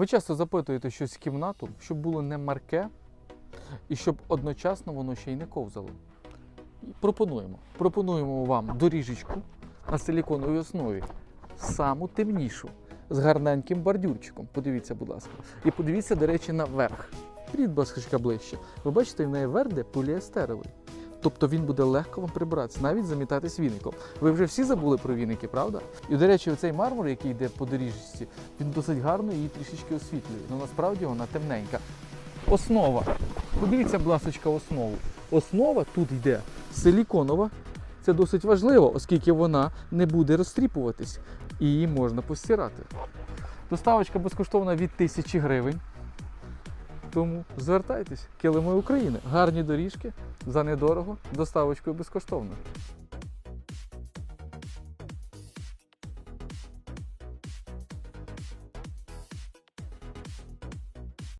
Ви часто запитуєте щось в кімнату, щоб було не марке і щоб одночасно воно ще й не ковзало. Пропонуємо. Пропонуємо вам доріжечку на силіконовій основі, саму темнішу, з гарненьким бордюрчиком. Подивіться, будь ласка. І подивіться, до речі, наверх. Будь ласка, ближче. Ви бачите, в неї верх де поліестеровий. Тобто він буде легко вам прибиратися, навіть замітатись віником. Ви вже всі забули про віники, правда? І, до речі, оцей мармур, який йде по доріжці, він досить гарно її трішечки освітлює. Ну насправді вона темненька. Основа. Подивіться, будь ласка, основу. Основа тут йде силіконова. Це досить важливо, оскільки вона не буде розтріпуватись і її можна постирати. Доставочка безкоштовна від 1000 гривень. Тому звертайтесь, килими України. Гарні доріжки за недорого, доставочкою безкоштовно.